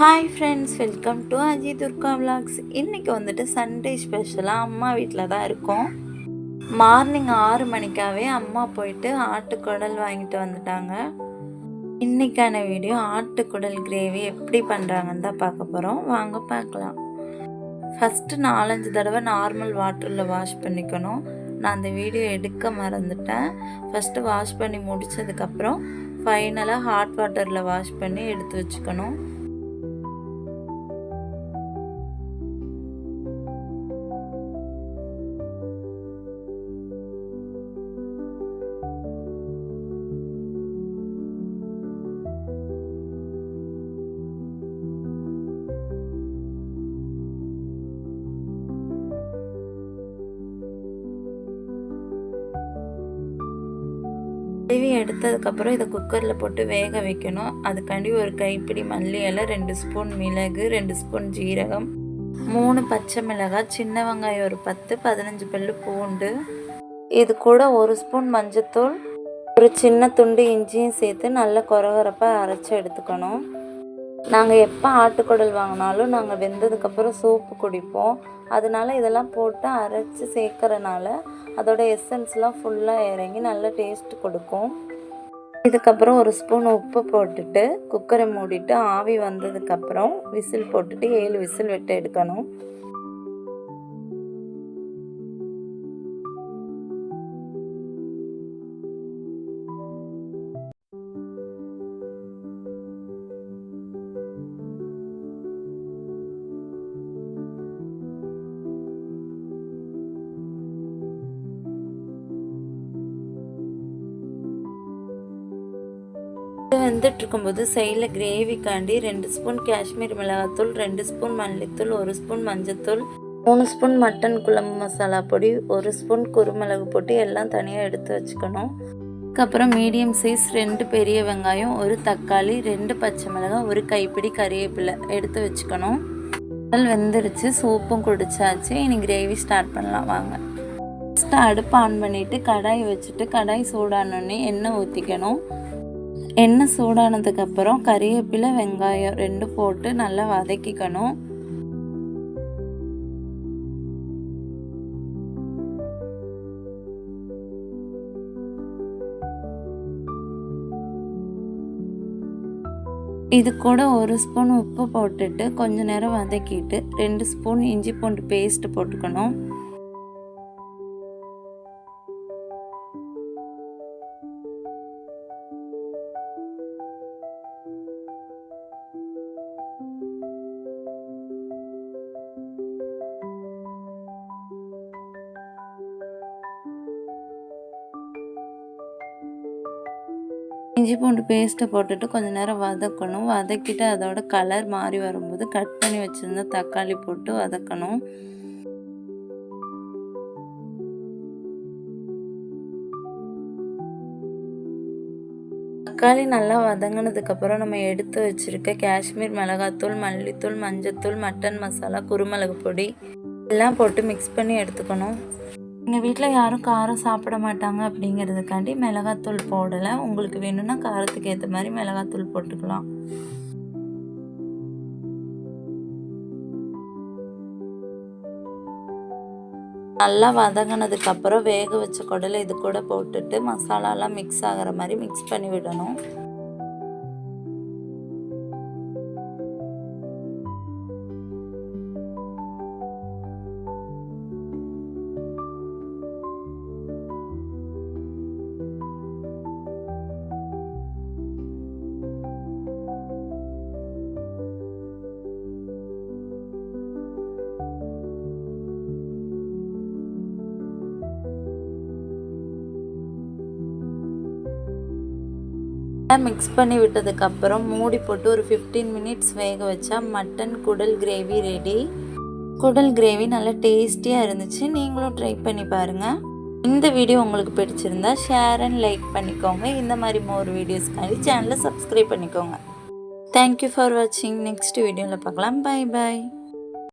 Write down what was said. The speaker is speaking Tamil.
Hi friends welcome to Ajay Durga vlogs இன்றைக்கி வந்துட்டு சண்டே ஸ்பெஷலாக அம்மா வீட்டில் தான் இருக்கோம். மார்னிங் ஆறு மணிக்காகவே அம்மா போயிட்டு ஆட்டுக்குடல் வாங்கிட்டு வந்துட்டாங்க. இன்றைக்கான வீடியோ ஆட்டுக்குடல் கிரேவி எப்படி பண்ணுறாங்கன்னு தான் பார்க்க போகிறோம் வாங்க பார்க்கலாம். ஃபஸ்ட்டு நாலஞ்சு தடவை நார்மல் வாட்டரில் வாஷ் பண்ணிக்கணும். நான் அந்த வீடியோ எடுக்க மறந்துட்டேன். ஃபஸ்ட்டு வாஷ் பண்ணி முடிச்சதுக்கப்புறம் ஃபைனலாக ஹாட் வாட்டரில் வாஷ் பண்ணி எடுத்து வச்சுக்கணும். கழுவி எடுத்ததுக்கப்புறம் இதை குக்கரில் போட்டு வேக வைக்கணும். அதுக்காண்டி ஒரு கைப்பிடி மல்லி இலை ரெண்டு ஸ்பூன் மிளகு ரெண்டு ஸ்பூன் ஜீரகம் மூணு பச்சை மிளகாய் சின்ன வெங்காயம் ஒரு பத்து பதினஞ்சு பல்லு பூண்டு. இது கூட ஒரு ஸ்பூன் மஞ்சத்தூள் ஒரு சின்ன துண்டு இஞ்சியும் சேர்த்து நல்லா குறகுறப்பாக அரைச்சி எடுத்துக்கணும். நாங்கள் எப்போ ஆட்டுக்குடல் வாங்கினாலும் நாங்கள் வெந்ததுக்கப்புறம் சூப்பு குடிப்போம். அதனால இதெல்லாம் போட்டு அரைச்சி சேர்க்கறனால அதோட எசன்ஸ்லாம் ஃபுல்லாக இறங்கி நல்ல டேஸ்ட் கொடுக்கும். இதுக்கப்புறம் ஒரு ஸ்பூன் உப்பு போட்டுட்டு குக்கரை மூடிட்டு ஆவி வந்ததுக்கப்புறம் விசில் போட்டுட்டு ஏழு விசில் விட்டு எடுக்கணும். இது வெந்துட்டு இருக்கும்போது சைடில் கிரேவிக்காண்டி ரெண்டு ஸ்பூன் காஷ்மீர் மிளகாத்தூள் ரெண்டு ஸ்பூன் மல்லித்தூள் ஒரு ஸ்பூன் மஞ்சத்தூள் மூணு ஸ்பூன் மட்டன் குழம்பு மசாலா பொடி ஒரு ஸ்பூன் குருமிளகு போட்டு எல்லாம் தனியாக எடுத்து வச்சுக்கணும். அதுக்கப்புறம் மீடியம் சைஸ் ரெண்டு பெரிய வெங்காயம் ஒரு தக்காளி ரெண்டு பச்சை மிளகாய் ஒரு கைப்பிடி கறிவேப்பிலை எடுத்து வச்சுக்கணும். உடல் வெந்துருச்சு சூப்பும் குடிச்சாச்சு. இனி கிரேவி ஸ்டார்ட் பண்ணலாம் வாங்க. ஃபஸ்ட்டு அடுப்பு ஆன் பண்ணிவிட்டு கடாய் வச்சுட்டு கடாய் சூடானோடனே எண்ணெய் ஊற்றிக்கணும் எண்ணெய் சூடானதுக்கப்புறம் கறிவேப்பிலை வெங்காயம் ரெண்டு போட்டு நல்லா வதக்கிக்கணும். இது கூட ஒரு ஸ்பூன் உப்பு போட்டுட்டு கொஞ்ச நேரம் வதக்கிட்டு ரெண்டு ஸ்பூன் இஞ்சி பூண்டு பேஸ்ட் போட்டுக்கணும். இஞ்சி பூண்டு பேஸ்ட்டை போட்டுட்டு கொஞ்சம் நேரம் வதக்கணும். வதக்கிட்டு அதோட கலர் மாறி வரும்போது கட் பண்ணி வச்சுருந்த தக்காளி போட்டு வதக்கணும். தக்காளி நல்லா வதங்கினதுக்கப்புறம் நம்ம எடுத்து வச்சுருக்க காஷ்மீர் மிளகாத்தூள் மல்லித்தூள் மஞ்சத்தூள் மட்டன் மசாலா குருமிளகு பொடி எல்லாம் போட்டு மிக்ஸ் பண்ணி எடுத்துக்கணும். எங்கள் வீட்டில் யாரும் காரம் சாப்பிட மாட்டாங்க அப்படிங்கிறதுக்காண்டி மிளகாத்தூள் போடலை. உங்களுக்கு வேணும்னா காரத்துக்கு ஏற்ற மாதிரி மிளகாத்தூள் போட்டுக்கலாம். நல்லா வதங்கினதுக்கப்புறம் வேக வச்ச குடலை இது கூட போட்டுட்டு மசாலாலாம் மிக்ஸ் ஆகிற மாதிரி மிக்ஸ் பண்ணி விடணும். மிக்ஸ் பண்ணி விட்டதுக்கப்புறம் மூடி போட்டு ஒரு ஃபிஃப்டீன் மினிட்ஸ் வேக வச்சா மட்டன் குடல் கிரேவி ரெடி குடல் கிரேவி நல்லா டேஸ்டியாக இருந்துச்சு. நீங்களும் ட்ரை பண்ணி பாருங்கள் இந்த வீடியோ உங்களுக்கு பிடிச்சிருந்தா ஷேர் அண்ட் லைக் பண்ணிக்கோங்க. இந்த மாதிரி மோர் வீடியோஸ்க்காண்டி சேனலை சப்ஸ்கிரைப் பண்ணிக்கோங்க. தேங்க்யூ ஃபார் வாட்சிங் நெக்ஸ்ட் வீடியோவில் பார்க்கலாம். பாய் பாய்